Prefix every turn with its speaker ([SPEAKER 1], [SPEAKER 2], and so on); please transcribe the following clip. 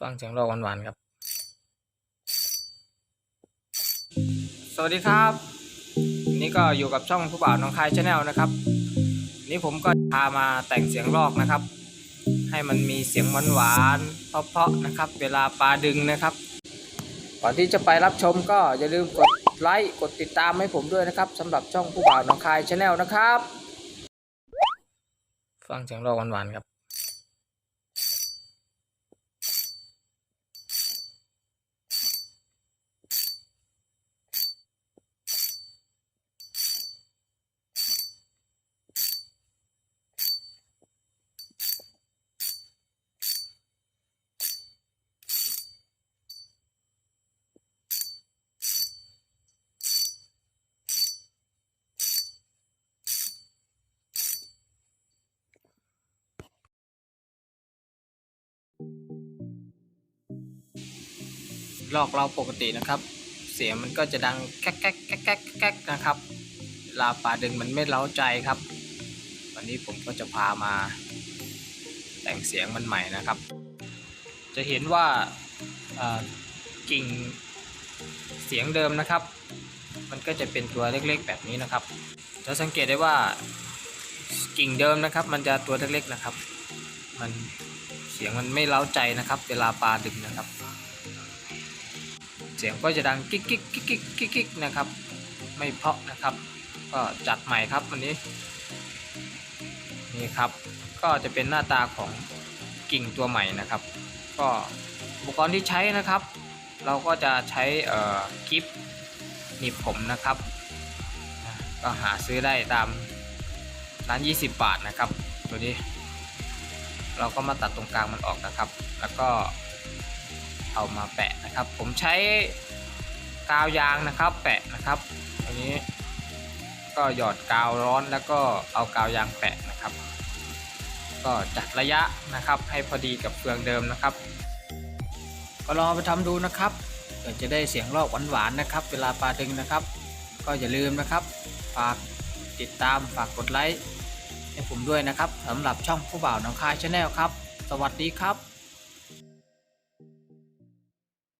[SPEAKER 1] ฟังเสียงรองหวานๆครับ สวัสดีครับ นี่ก็อยู่กับช่องผู้บ่าวน้องคายชาแนลนะครับ นี่ผมก็พามาแต่งเสียงลอกนะครับ ให้มันมีเสียงหวานๆเพราะๆนะครับ เวลาปลาดึงนะครับ ก่อนที่จะไปรับชมก็อย่าลืมกดไลค์กดติดตามให้ผมด้วยนะครับสำหรับช่องผู้บ่าวน้องคายชาแนลนะครับ ฟังเสียงรองหวานๆครับ ลอกเราปกตินะครับ เสียงมันก็จะดังแก๊กแก๊กแก๊กแก๊กนะครับลาปลาดึงมันไม่เล้าใจครับ วันนี้ผมก็จะพามาแต่งเสียงมันใหม่นะครับ จะเห็นว่ากิ่งเสียงเดิมนะครับ มันก็จะเป็นตัวเล็กๆ แบบนี้นะครับจะสังเกตได้ว่ากิ่งเดิมนะครับ มันจะตัวเล็กๆนะครับ มันเสียงมันไม่เล้าใจนะครับ เวลาปลาดึงนะครับ เสียงก็จะดังกิ๊กกิ๊กกิ๊กกิ๊กกิ๊กกิ๊กนะครับ ไม่เพาะนะครับ ก็จัดใหม่ครับวันนี้ นี่ครับ ก็จะเป็นหน้าตาของกิ่งตัวใหม่นะครับ ก็อุปกรณ์ที่ใช้นะครับ เราก็จะใช้เอ่อกิฟหนีบผมนะครับ ก็หาซื้อได้ตามร้าน20 บาทนะครับตัวนี้ เราก็มาตัดตรงกลางมันออกนะครับ แล้วก็ เอามาแปะนะครับ ผมใช้กาวยางนะครับแปะนะครับอันนี้ก็หยอดกาวร้อนแล้วก็เอากาวยางแปะนะครับ ก็จัดระยะนะครับให้พอดีกับเฟืองเดิมนะครับ ก็ลองไปทำดูนะครับเพื่อจะได้เสียงรอกหวานๆนะครับ เวลาปลาดึงนะครับ ก็อย่าลืมนะครับฝากติดตามฝากกดไลค์ให้ผมด้วยนะครับสำหรับช่องผู้บ่าวน้องคายชาแนลครับ สวัสดีครับ